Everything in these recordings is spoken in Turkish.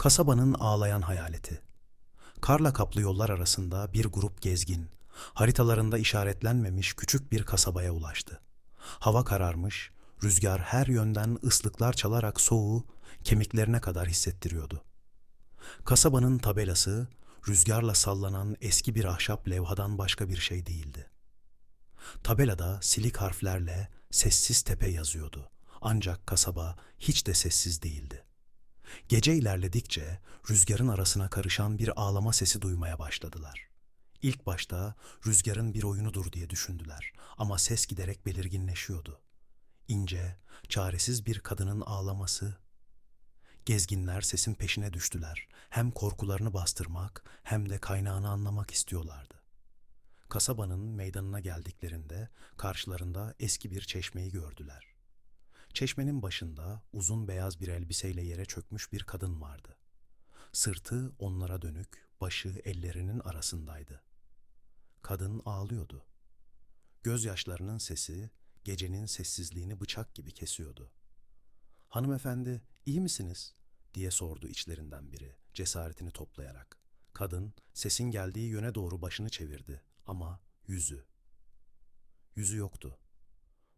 Kasabanın ağlayan hayaleti. Karla kaplı yollar arasında bir grup gezgin, haritalarında işaretlenmemiş küçük bir kasabaya ulaştı. Hava kararmış, rüzgar her yönden ıslıklar çalarak soğuğu kemiklerine kadar hissettiriyordu. Kasabanın tabelası rüzgarla sallanan eski bir ahşap levhadan başka bir şey değildi. Tabelada silik harflerle sessiz tepe yazıyordu. Ancak kasaba hiç de sessiz değildi. Gece ilerledikçe rüzgarın arasına karışan bir ağlama sesi duymaya başladılar. İlk başta rüzgarın bir oyunudur diye düşündüler ama ses giderek belirginleşiyordu. İnce, çaresiz bir kadının ağlaması. Gezginler sesin peşine düştüler. Hem korkularını bastırmak hem de kaynağını anlamak istiyorlardı. Kasabanın meydanına geldiklerinde karşılarında eski bir çeşmeyi gördüler. Çeşmenin başında uzun beyaz bir elbiseyle yere çökmüş bir kadın vardı. Sırtı onlara dönük, başı ellerinin arasındaydı. Kadın ağlıyordu. Gözyaşlarının sesi gecenin sessizliğini bıçak gibi kesiyordu. Hanımefendi, iyi misiniz? diye sordu içlerinden biri cesaretini toplayarak. Kadın sesin geldiği yöne doğru başını çevirdi ama yüzü. Yüzü yoktu.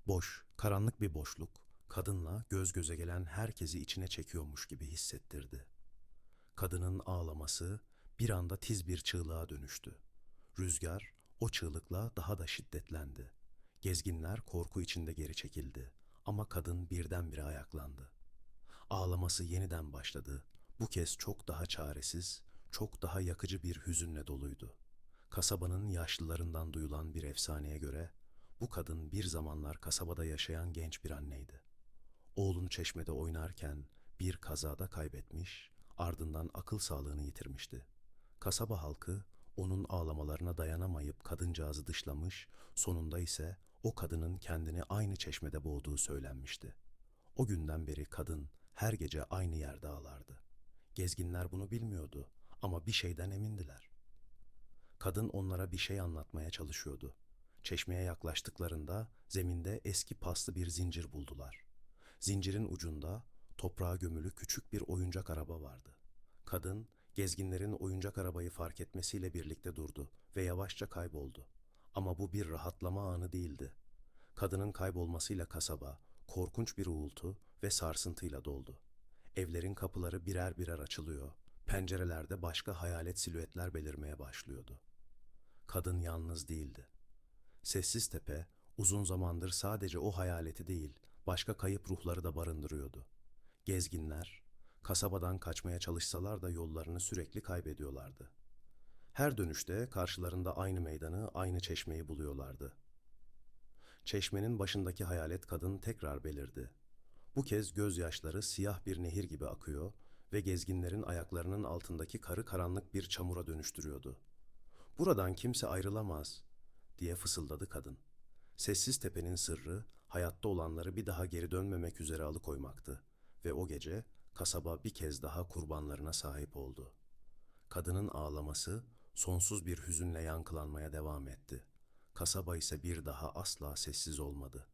Boş, karanlık bir boşluk kadınla göz göze gelen herkesi içine çekiyormuş gibi hissettirdi. Kadının ağlaması bir anda tiz bir çığlığa dönüştü. Rüzgar o çığlıkla daha da şiddetlendi. Gezginler korku içinde geri çekildi ama kadın birdenbire ayaklandı. Ağlaması yeniden başladı. Bu kez çok daha çaresiz, çok daha yakıcı bir hüzünle doluydu. Kasabanın yaşlılarından duyulan bir efsaneye göre bu kadın bir zamanlar kasabada yaşayan genç bir anneydi. Oğlunu çeşmede oynarken bir kazada kaybetmiş, ardından akıl sağlığını yitirmişti. Kasaba halkı onun ağlamalarına dayanamayıp kadıncağızı dışlamış, sonunda ise o kadının kendini aynı çeşmede boğduğu söylenmişti. O günden beri kadın her gece aynı yerde ağlardı. Gezginler bunu bilmiyordu ama bir şeyden emindiler. Kadın onlara bir şey anlatmaya çalışıyordu. Çeşmeye yaklaştıklarında zeminde eski paslı bir zincir buldular. Zincirin ucunda toprağa gömülü küçük bir oyuncak araba vardı. Kadın gezginlerin oyuncak arabayı fark etmesiyle birlikte durdu ve yavaşça kayboldu. Ama bu bir rahatlama anı değildi. Kadının kaybolmasıyla kasaba korkunç bir uğultu ve sarsıntıyla doldu. Evlerin kapıları birer birer açılıyor, pencerelerde başka hayalet silüetler belirmeye başlıyordu. Kadın yalnız değildi. Sessiz tepe uzun zamandır sadece o hayaleti değil, başka kayıp ruhları da barındırıyordu. Gezginler, kasabadan kaçmaya çalışsalar da yollarını sürekli kaybediyorlardı. Her dönüşte karşılarında aynı meydanı, aynı çeşmeyi buluyorlardı. Çeşmenin başındaki hayalet kadın tekrar belirdi. Bu kez gözyaşları siyah bir nehir gibi akıyor ve gezginlerin ayaklarının altındaki karı karanlık bir çamura dönüştürüyordu. Buradan kimse ayrılamaz diye fısıldadı kadın. Sessiz tepenin sırrı hayatta olanları bir daha geri dönmemek üzere alıkoymaktı ve o gece kasaba bir kez daha kurbanlarına sahip oldu. Kadının ağlaması sonsuz bir hüzünle yankılanmaya devam etti. Kasaba ise bir daha asla sessiz olmadı.